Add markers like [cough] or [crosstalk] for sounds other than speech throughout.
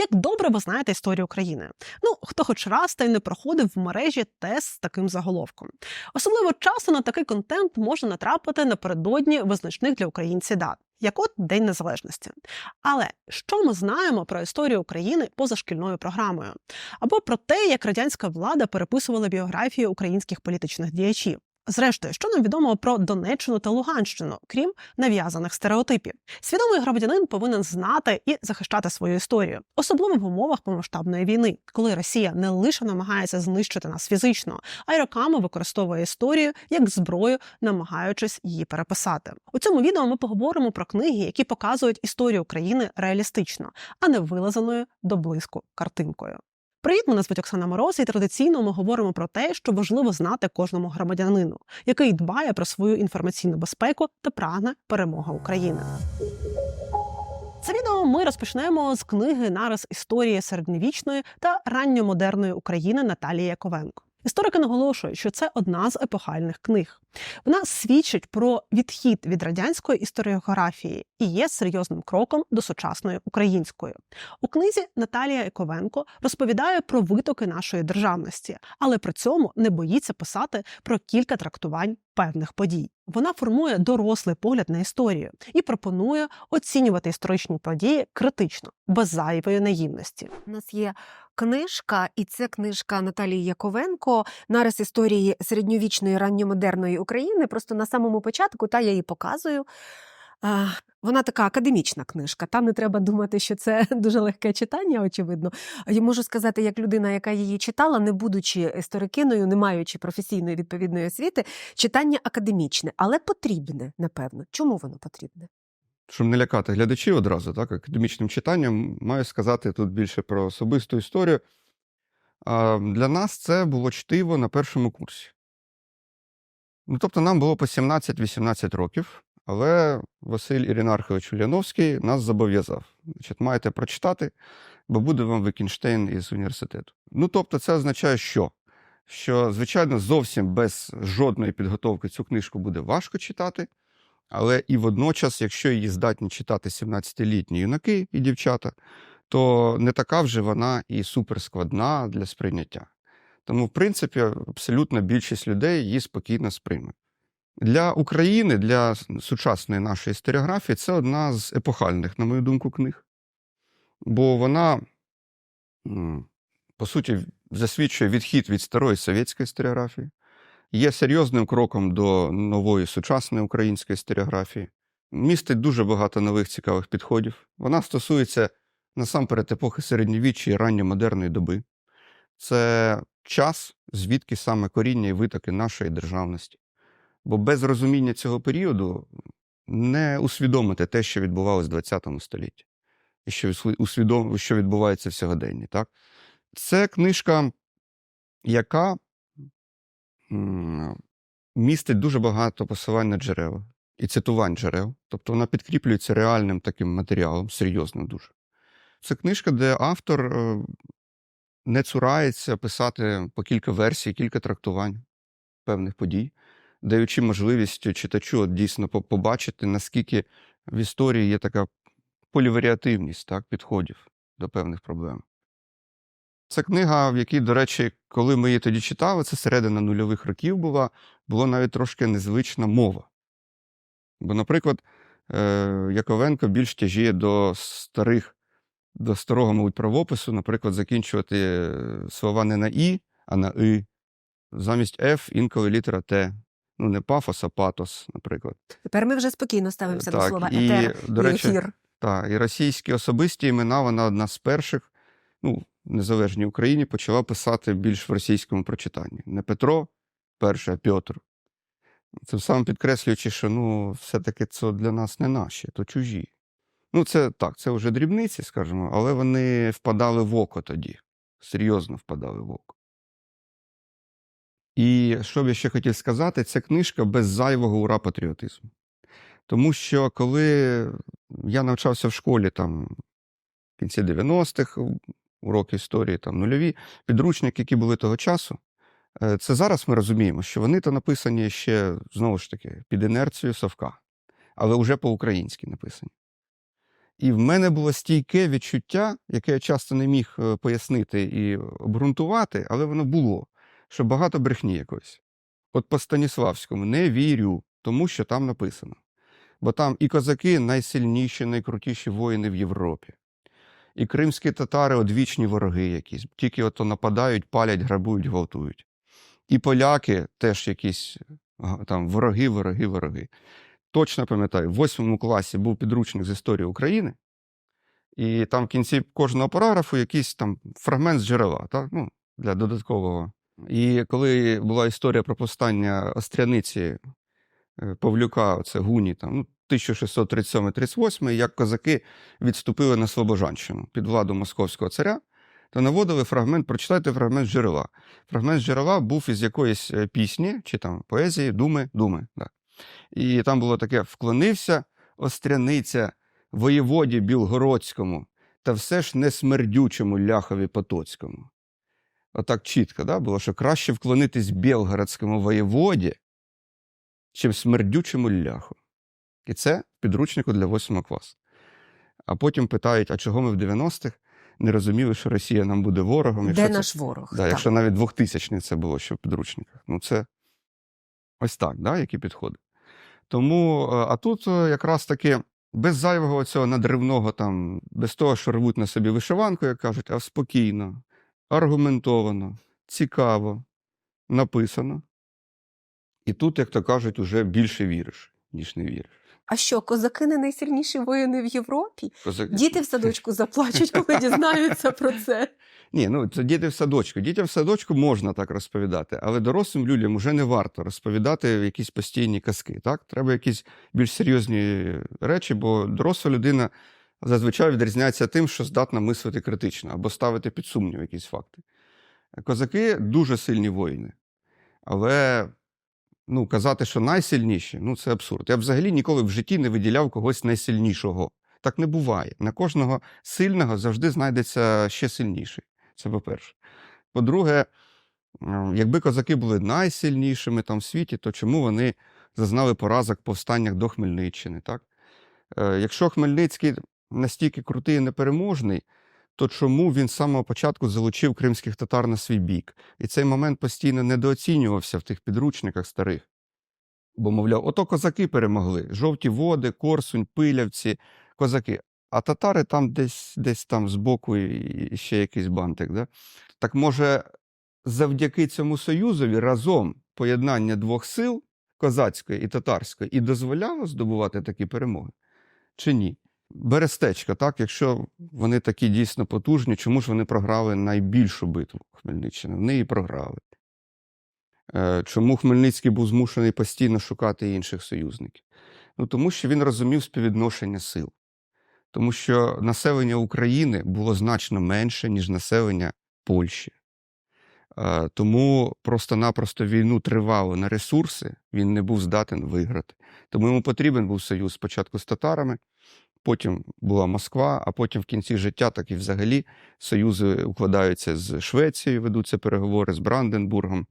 Як добре ви знаєте історію України? Ну, хто хоч раз та й не проходив в мережі тест з таким заголовком. Особливо часто на такий контент можна натрапити напередодні визначних для українців дат. Як от День Незалежності. Але що ми знаємо про історію України поза шкільною програмою? Або про те, як радянська влада переписувала біографії українських політичних діячів? Зрештою, що нам відомо про Донеччину та Луганщину, крім нав'язаних стереотипів, свідомий громадянин повинен знати і захищати свою історію, особливо в умовах повномасштабної війни, коли Росія не лише намагається знищити нас фізично, а й роками використовує історію як зброю, намагаючись її переписати. У цьому відео ми поговоримо про книги, які показують історію України реалістично, а не вилазаною до блиску картинкою. Привіт, мене звуть Оксана Мороз, і традиційно ми говоримо про те, що важливо знати кожному громадянину, який дбає про свою інформаційну безпеку та прагне перемога України. Це відео ми розпочнемо з книги Нарис історії середньовічної та ранньомодерної України Наталії Яковенко. Історики наголошують, що це одна з епохальних книг. Вона свідчить про відхід від радянської історіографії і є серйозним кроком до сучасної української. У книзі Наталія Яковенко розповідає про витоки нашої державності, але при цьому не боїться писати про кілька трактувань певних подій. Вона формує дорослий погляд на історію і пропонує оцінювати історичні події критично, без зайвої наївності. У нас є книжка, і це книжка Наталії Яковенко нарис історії середньовічної ранньомодерної України. Просто на самому початку, та я її показую. Вона така академічна книжка. Там не треба думати, що це [laughs] дуже легке читання, очевидно. Я можу сказати, як людина, яка її читала, не будучи історикиною, не маючи професійної відповідної освіти, читання академічне, але потрібне, напевно. Чому воно потрібне? Щоб не лякати глядачів одразу, так, академічним читанням, маю сказати тут більше про особисту історію. Для нас це було чтиво на першому курсі. Ну, тобто, нам було по 17-18 років, але Василь Іринархович Уляновський нас зобов'язав. Значить, маєте прочитати, бо буде вам Вікінштейн із університету. Ну, тобто, це означає, що? Що, звичайно, зовсім без жодної підготовки цю книжку буде важко читати. Але і водночас, якщо її здатні читати 17-літні юнаки і дівчата, то не така вже вона і суперскладна для сприйняття. Тому, в принципі, абсолютна більшість людей її спокійно сприйме. Для України, для сучасної нашої історіографії, це одна з епохальних, на мою думку, книг. Бо вона, по суті, засвідчує відхід від старої совєтської історіографії, є серйозним кроком до нової сучасної української історіографії, містить дуже багато нових цікавих підходів. Вона стосується насамперед епохи середньовіччя і ранньомодерної доби. Це час, звідки саме коріння і витоки нашої державності. Бо без розуміння цього періоду не усвідомити те, що відбувалося в ХХ столітті, і що усвідом... що відбувається в сьогоденні. Так? Це книжка, яка містить дуже багато посилань на джерела і цитувань джерел. Тобто вона підкріплюється реальним таким матеріалом, серйозним дуже. Це книжка, де автор е, не цурається писати по кілька версій, кілька трактувань певних подій, даючи можливість читачу от дійсно побачити, наскільки в історії є така поліваріативність так, підходів до певних проблем. Це книга, в якій, до речі, коли ми її тоді читали, це середина нульових років була, було навіть трошки незвична мова. Бо, наприклад, е, Яковенко більш тяжіє до старих, до старого, мабуть, правопису, наприклад, закінчувати е, слова не на І, а на И. Замість Ф інколи літера Т. Ну, не пафос, а патос, наприклад. Тепер ми вже спокійно ставимося так, до слова і, етер до речі, і ефір. Так, і російські особисті імена, вона одна з перших. Ну, незалежній Україні почала писати більш в російському прочитанні. Не Петро перший, а Пьотр. Це саме підкреслюючи, що ну, все-таки це для нас не наші, то чужі. Ну, це так, це вже дрібниці, скажімо, але вони впадали в око тоді. Серйозно впадали в око. І що б я ще хотів сказати, ця книжка без зайвого ура патріотизму. Тому що коли я навчався в школі там в кінці 90-х, уроки історії, там нульові підручники, які були того часу. Е, це зараз ми розуміємо, що вони то написані ще, знову ж таки, під інерцією совка, але вже по-українськи написані. І в мене було стійке відчуття, яке я часто не міг е, пояснити і обґрунтувати, але воно було, що багато брехні якоїсь. От по Станіславському не вірю, тому що там написано. Бо там і козаки найсильніші, найкрутіші воїни в Європі. І кримські татари одвічні вороги якісь, тільки ото нападають, палять, грабують, гвалтують. І поляки теж якісь там вороги, вороги, вороги. Точно пам'ятаю, в восьмому класі був підручник з історії України, і там в кінці кожного параграфу якийсь там фрагмент з джерела, так? Ну, для додаткового. І коли була історія про повстання Остряниці е, Павлюка, це Гуні, там, ну, 1637-38, як козаки відступили на Слобожанщину під владу московського царя, то наводили фрагмент, прочитайте фрагмент джерела. Фрагмент джерела був із якоїсь е, пісні чи там поезії, думи, думи. Да. І там було таке: вклонився Остряниця воєводі Білгородському, та все ж не смердючому ляхові Потоцькому. Отак чітко да, було, що краще вклонитись білгородському воєводі, чим смердючому ляху. І це в підручнику для 8 класу. А потім питають, а чого ми в 90-х не розуміли, що Росія нам буде ворогом? Де це- наш ворог? Да, Так. якщо навіть 2000 це було ще в підручниках. Ну, це ось так, да, які підходи. Тому, е, а тут е, якраз таки без зайвого цього надривного, там, без того, що рвуть на собі вишиванку, як кажуть, а спокійно, аргументовано, цікаво, написано. І тут, як то кажуть, уже більше віриш, ніж не віриш. А що, козаки не найсильніші воїни в Європі? Козак- Діти в садочку заплачуть, коли дізнаються про це. Ні, ну це діти в садочку. Дітям в садочку можна так розповідати, але дорослим людям вже не варто розповідати якісь постійні казки. Так? Треба якісь більш серйозні речі, бо доросла людина зазвичай відрізняється тим, що здатна мислити критично або ставити під сумнів якісь факти. Козаки дуже сильні воїни, але ну, казати, що найсильніші, ну це абсурд. Я взагалі ніколи в житті не виділяв когось найсильнішого. Так не буває. На кожного сильного завжди знайдеться ще сильніший. Це по-перше. По-друге, якби козаки були найсильнішими там в світі, то чому вони зазнали поразок повстаннях до Хмельниччини? Так? Е, Якщо Хмельницький настільки крутий і непереможний, то чому він з самого початку залучив кримських татар на свій бік? І цей момент постійно недооцінювався в тих підручниках старих. Бо, мовляв, ото козаки перемогли: жовті води, Корсунь, пилявці, козаки. А татари там десь, десь там збоку і ще якийсь бантик. Да? Так може, завдяки цьому союзові разом поєднання двох сил козацької і татарської і дозволяло здобувати такі перемоги? Чи ні? Берестечка, так, якщо вони такі дійсно потужні, чому ж вони програли найбільшу битву Хмельниччини? Вони її програли. Е, Чому Хмельницький був змушений постійно шукати інших союзників? Ну, тому що він розумів співвідношення сил. Тому що населення України було значно менше, ніж населення Польщі. Е, Тому просто-напросто війну тривало на ресурси, він не був здатен виграти. Тому йому потрібен був союз спочатку з татарами, потім була Москва, а потім в кінці життя, так і взагалі союзи укладаються з Швецією, ведуться переговори з Бранденбургом,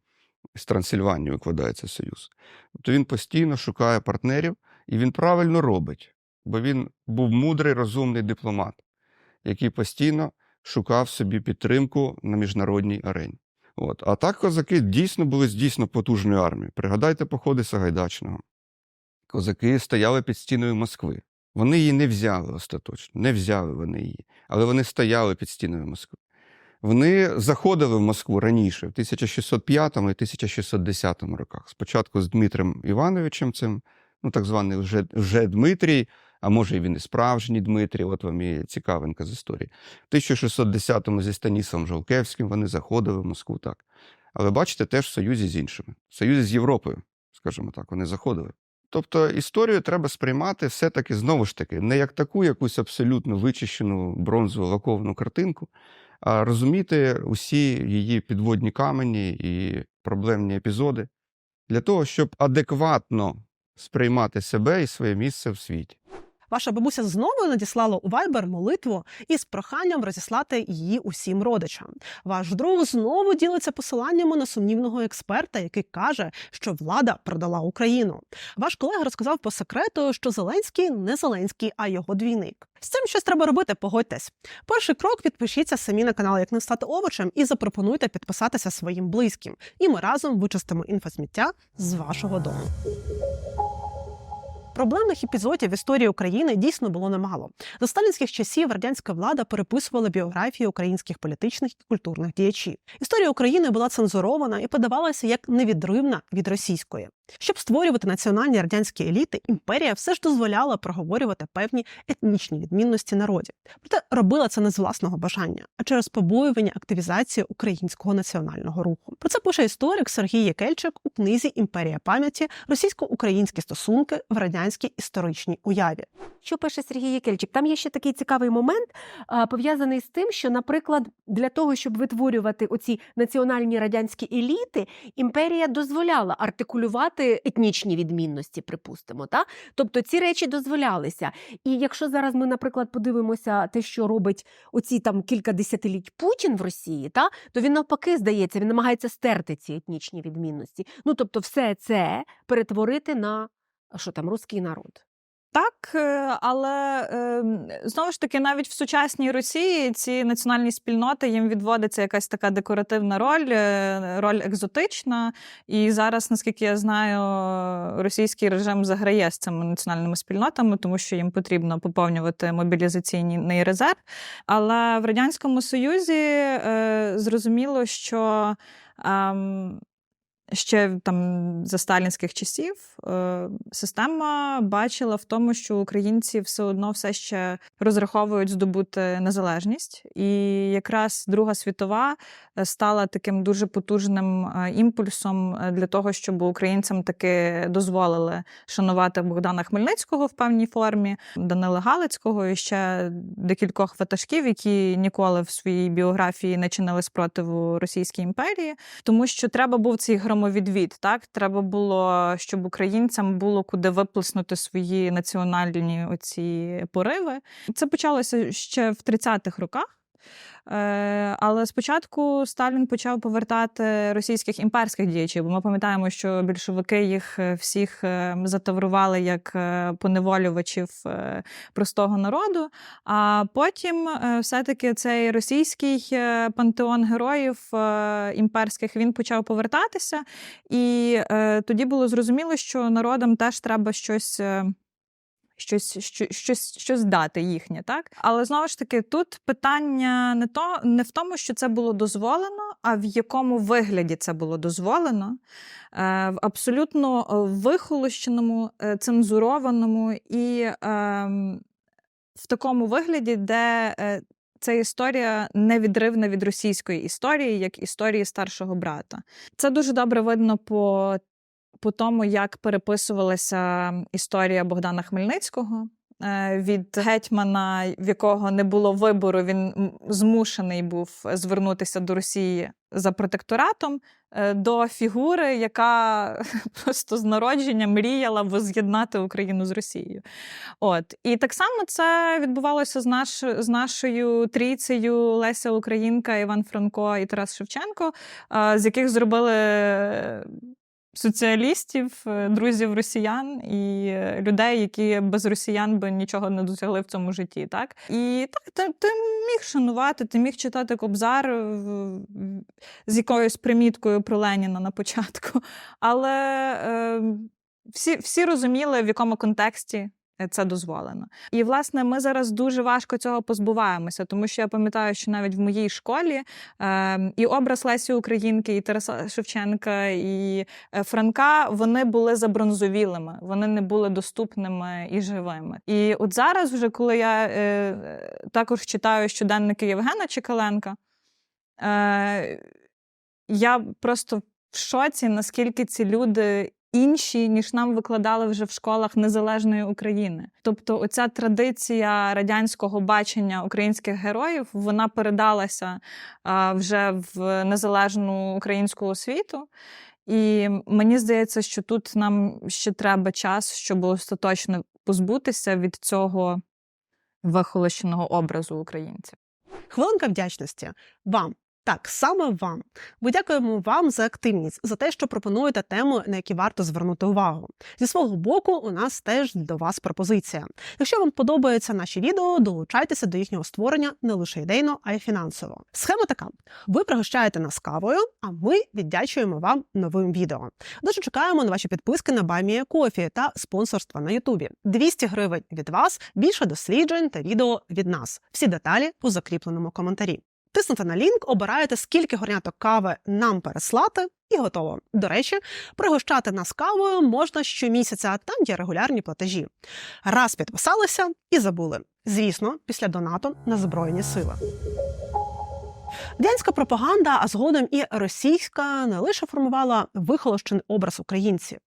з Трансильванією укладається союз. Тобто він постійно шукає партнерів, і він правильно робить, бо він був мудрий, розумний дипломат, який постійно шукав собі підтримку на міжнародній арені. От. А так козаки дійсно були з дійсно потужною армією. Пригадайте походи Сагайдачного. Козаки стояли під стіною Москви. Вони її не взяли остаточно, не взяли вони її, але вони стояли під стіною Москви. Вони заходили в Москву раніше, в 1605 і 1610 роках. Спочатку з Дмитрем Івановичем, цим, ну так званий вже, вже Дмитрій, а може і він і справжній Дмитрій, от вам і цікавинка з історії. В 1610-му зі Станісом Жолкевським вони заходили в Москву так. Але бачите, теж в союзі з іншими, в союзі з Європою, скажімо так, вони заходили. Тобто історію треба сприймати все-таки знову ж таки, не як таку якусь абсолютно вичищену бронзову лаковану картинку, а розуміти усі її підводні камені і проблемні епізоди для того, щоб адекватно сприймати себе і своє місце в світі. Ваша бабуся знову надіслала у Viber молитву із проханням розіслати її усім родичам. Ваш друг знову ділиться посиланнями на сумнівного експерта, який каже, що влада продала Україну. Ваш колега розказав по секрету, що Зеленський не Зеленський, а його двійник. З цим щось треба робити, погодьтесь. Перший крок підпишіться самі на канал, як не стати овочем, і запропонуйте підписатися своїм близьким. І ми разом вичистимо інфосміття з вашого дому. Проблемних епізодів в історії України дійсно було немало. До сталінських часів радянська влада переписувала біографії українських політичних і культурних діячів. Історія України була цензурована і подавалася як невідривна від російської. Щоб створювати національні радянські еліти, імперія все ж дозволяла проговорювати певні етнічні відмінності народів. Проте робила це не з власного бажання, а через побоювання активізації українського національного руху. Про це пише історик Сергій Якельчик у книзі Імперія пам'яті російсько-українські стосунки в радянській історичній уяві. Що пише Сергій Якельчик? Там є ще такий цікавий момент, пов'язаний з тим, що, наприклад, для того, щоб витворювати оці національні радянські еліти, імперія дозволяла артикулювати етнічні відмінності, припустимо. Та? Тобто ці речі дозволялися. І якщо зараз ми, наприклад, подивимося те, що робить оці там кілька десятиліть Путін в Росії, та? то він навпаки здається, він намагається стерти ці етнічні відмінності. Ну тобто, все це перетворити на що там, русський народ. Так, е, але е, знову ж таки, навіть в сучасній Росії ці національні спільноти їм відводиться якась така декоративна роль, е, роль екзотична. І зараз, наскільки я знаю, російський режим заграє з цими національними спільнотами, тому що їм потрібно поповнювати мобілізаційний резерв. Але в радянському Союзі е, зрозуміло, що. Ще там за сталінських часів е, система бачила в тому, що українці все одно все ще розраховують здобути незалежність, і якраз Друга світова е, стала таким дуже потужним е, імпульсом для того, щоб українцям таки дозволили шанувати Богдана Хмельницького в певній формі, Данила Галицького і ще декількох ватажків, які ніколи в своїй біографії не чинили спротиву Російській імперії, тому що треба був цей громовідвід. Так треба було, щоб українцям було куди виплеснути свої національні оці пориви. Це почалося ще в 30-х роках. Е, Але спочатку Сталін почав повертати російських імперських діячів, бо ми пам'ятаємо, що більшовики їх е, всіх е, затаврували як поневолювачів простого народу. А потім все-таки цей російський пантеон героїв імперських він почав повертатися, і тоді було зрозуміло, що народам теж треба щось. Щось, щось, щось дати їхнє, так? Але знову ж таки, тут питання не то не в тому, що це було дозволено, а в якому вигляді це було дозволено, е, в абсолютно е, вихолощеному, е, цензурованому і е, в такому вигляді, де е, ця історія невідривна від російської історії, як історії старшого брата. Це дуже добре видно по по тому, як переписувалася історія Богдана Хмельницького. е, Від гетьмана, в якого не було вибору, він змушений був звернутися до Росії за протекторатом, е, до фігури, яка [laughs] просто з народження мріяла воз'єднати Україну з Росією. От і так само це відбувалося з наш, з нашою трійцею Леся Українка, Іван Франко і Тарас Шевченко, е, з яких зробили соціалістів, е, друзів росіян і е, людей, які без росіян би нічого не досягли в цьому житті. Так і так ти, ти міг шанувати, ти міг читати Кобзар в- з якоюсь приміткою про Леніна на початку. Але е, всі, всі розуміли, в якому контексті. Це дозволено, і власне ми зараз дуже важко цього позбуваємося, тому що я пам'ятаю, що навіть в моїй школі е, і образ Лесі Українки, і Тараса Шевченка, і е, Франка вони були забронзовілими, вони не були доступними і живими. І от зараз, вже коли я е, також читаю щоденники Євгена Чекаленка, е, я просто в шоці, наскільки ці люди. Інші, ніж нам викладали вже в школах незалежної України. Тобто, оця традиція радянського бачення українських героїв вона передалася вже в незалежну українську освіту. І мені здається, що тут нам ще треба час, щоб остаточно позбутися від цього вихолощеного образу українців. Хвилинка вдячності вам. Так, саме вам. Ми дякуємо вам за активність, за те, що пропонуєте тему, на які варто звернути увагу. Зі свого боку, у нас теж до вас пропозиція. Якщо вам подобаються наші відео, долучайтеся до їхнього створення не лише ідейно, а й фінансово. Схема така: ви пригощаєте нас кавою, а ми віддячуємо вам новим відео. Дуже чекаємо на ваші підписки на Баймія Кофі та спонсорства на Ютубі. 200 гривень від вас, більше досліджень та відео від нас. Всі деталі у закріпленому коментарі. Тиснете на лінк, обираєте, скільки горняток кави нам переслати, і готово. До речі, пригощати нас кавою можна щомісяця, там є регулярні платежі. Раз підписалися і забули. Звісно, після донату на Збройні сили. Радянська пропаганда, а згодом і російська, не лише формувала вихолощений образ українців,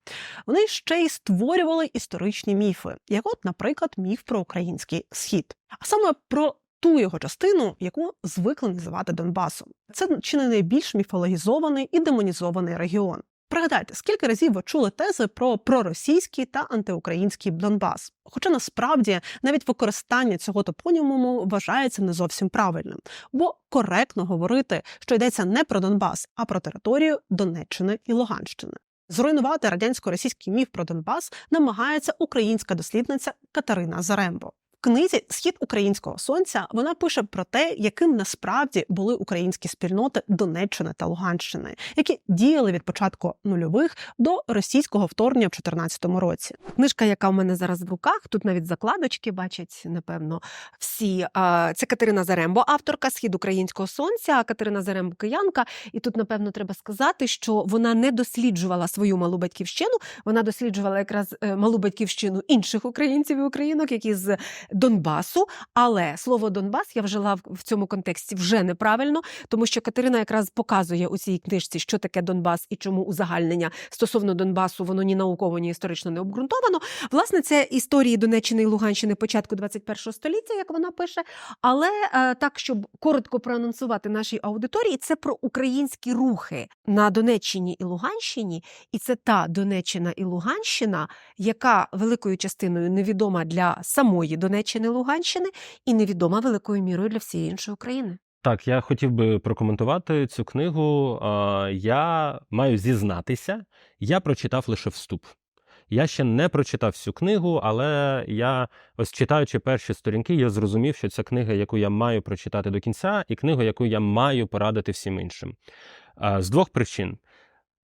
вони ще й створювали історичні міфи, як, от, наприклад, міф про український схід, а саме про ту його частину, яку звикли називати Донбасом. Це чи не найбільш міфологізований і демонізований регіон. Пригадайте, скільки разів ви чули тези про проросійський та антиукраїнський Донбас. Хоча насправді навіть використання цього топонімуму вважається не зовсім правильним, бо коректно говорити, що йдеться не про Донбас, а про територію Донеччини і Луганщини. Зруйнувати радянсько-російський міф про Донбас намагається українська дослідниця Катерина Зарембо. Книзі Схід українського сонця вона пише про те, яким насправді були українські спільноти Донеччини та Луганщини, які діяли від початку нульових до російського вторгнення в 2014 році. Книжка, яка в мене зараз в руках, тут навіть закладочки бачать, напевно, всі. Це Катерина Зарембо, авторка Схід українського сонця. Катерина Зарембо киянка. І тут, напевно, треба сказати, що вона не досліджувала свою малу батьківщину. Вона досліджувала якраз е, малу батьківщину інших українців і українок, які з Донбасу. Але слово Донбас я вжила в- цьому контексті вже неправильно, тому що Катерина якраз показує у цій книжці, що таке Донбас і чому узагальнення стосовно Донбасу воно ні науково, ні історично не обґрунтовано. Власне, це історії Донеччини і Луганщини початку 21 століття, як вона пише. Але е, так, щоб коротко проанонсувати нашій аудиторії, це про українські рухи на Донеччині і Луганщині, і це та Донеччина і Луганщина, яка великою частиною невідома для самої Донеччини і Луганщини і невідома великою мірою для всієї іншої України. Так, я хотів би прокоментувати цю книгу. Я маю зізнатися, я прочитав лише вступ. Я ще не прочитав всю книгу, але я, ось читаючи перші сторінки, я зрозумів, що це книга, яку я маю прочитати до кінця, і книга, яку я маю порадити всім іншим. З двох причин.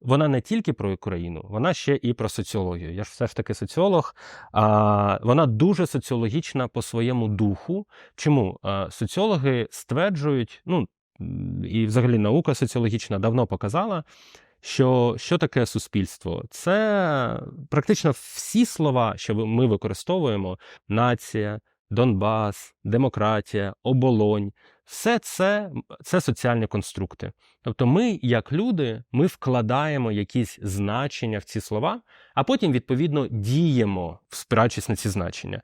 Вона не тільки про Україну, вона ще і про соціологію. Я ж все ж таки соціолог. А, Вона дуже соціологічна по своєму духу. Чому? Соціологи стверджують, ну і взагалі наука соціологічна давно показала, що, що таке суспільство? Це практично всі слова, що ми використовуємо: нація, Донбас, демократія, оболонь. Все це, це соціальні конструкти. Тобто, ми, як люди, ми вкладаємо якісь значення в ці слова, а потім, відповідно, діємо, спираючись на ці значення.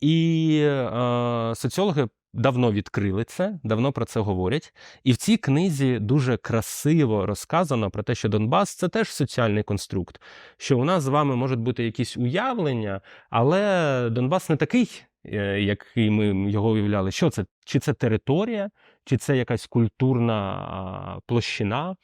І е, соціологи давно відкрили це, давно про це говорять. І в цій книзі дуже красиво розказано про те, що Донбас це теж соціальний конструкт, що у нас з вами можуть бути якісь уявлення, але Донбас не такий, який ми його уявляли. Що це? Чи це територія, чи це якась культурна площина?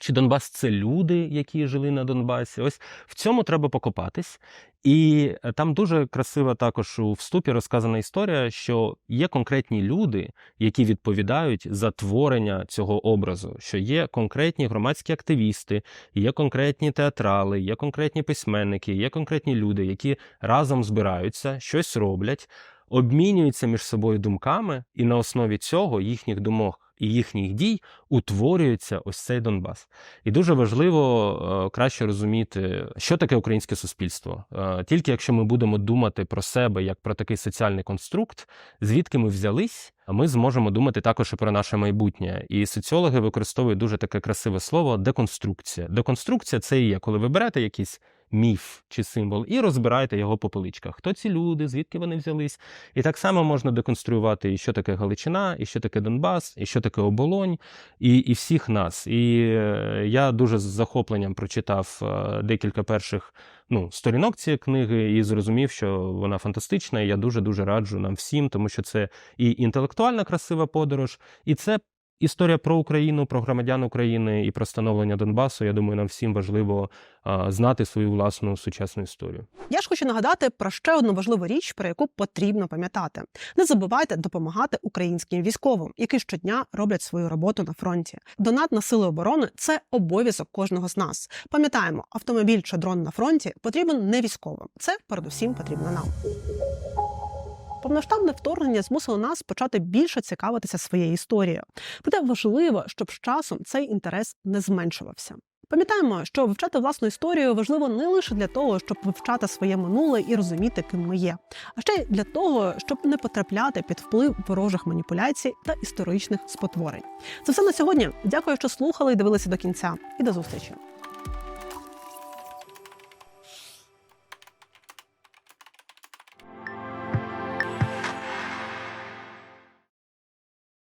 Чи Донбас це люди, які жили на Донбасі? Ось в цьому треба покопатись. І е, там дуже красиво також у вступі розказана історія, що є конкретні люди, які відповідають за творення цього образу, що є конкретні громадські активісти, є конкретні театрали, є конкретні письменники, є конкретні люди, які разом збираються, щось роблять, обмінюються між собою думками, і на основі цього їхніх думок і їхніх дій утворюється ось цей Донбас. І дуже важливо е, краще розуміти, що таке українське суспільство. Е, Тільки якщо ми будемо думати про себе як про такий соціальний конструкт, звідки ми взялись, ми зможемо думати також і про наше майбутнє. І соціологи використовують дуже таке красиве слово деконструкція. Деконструкція це і є, коли ви берете якісь міф чи символ, і розбирайте його по поличках. Хто ці люди, звідки вони взялись? І так само можна деконструювати, і що таке Галичина, і що таке Донбас, і що таке Оболонь, і, і всіх нас. І е, я дуже з захопленням прочитав е, декілька перших ну, сторінок цієї книги і зрозумів, що вона фантастична. І я дуже дуже раджу нам всім, тому що це і інтелектуальна красива подорож, і це історія про Україну, про громадян України і про становлення Донбасу. Я думаю, нам всім важливо знати свою власну сучасну історію. Я ж хочу нагадати про ще одну важливу річ, про яку потрібно пам'ятати. Не забувайте допомагати українським військовим, які щодня роблять свою роботу на фронті. Донат на сили оборони це обов'язок кожного з нас. Пам'ятаємо, автомобіль чи дрон на фронті потрібен не військовим. Це передусім потрібно нам. Повноштабне вторгнення змусило нас почати більше цікавитися своєю історією. Проте важливо, щоб з часом цей інтерес не зменшувався. Пам'ятаємо, що вивчати власну історію важливо не лише для того, щоб вивчати своє минуле і розуміти, ким ми є, а ще й для того, щоб не потрапляти під вплив ворожих маніпуляцій та історичних спотворень. Це все на сьогодні. Дякую, що слухали і дивилися до кінця. І до зустрічі.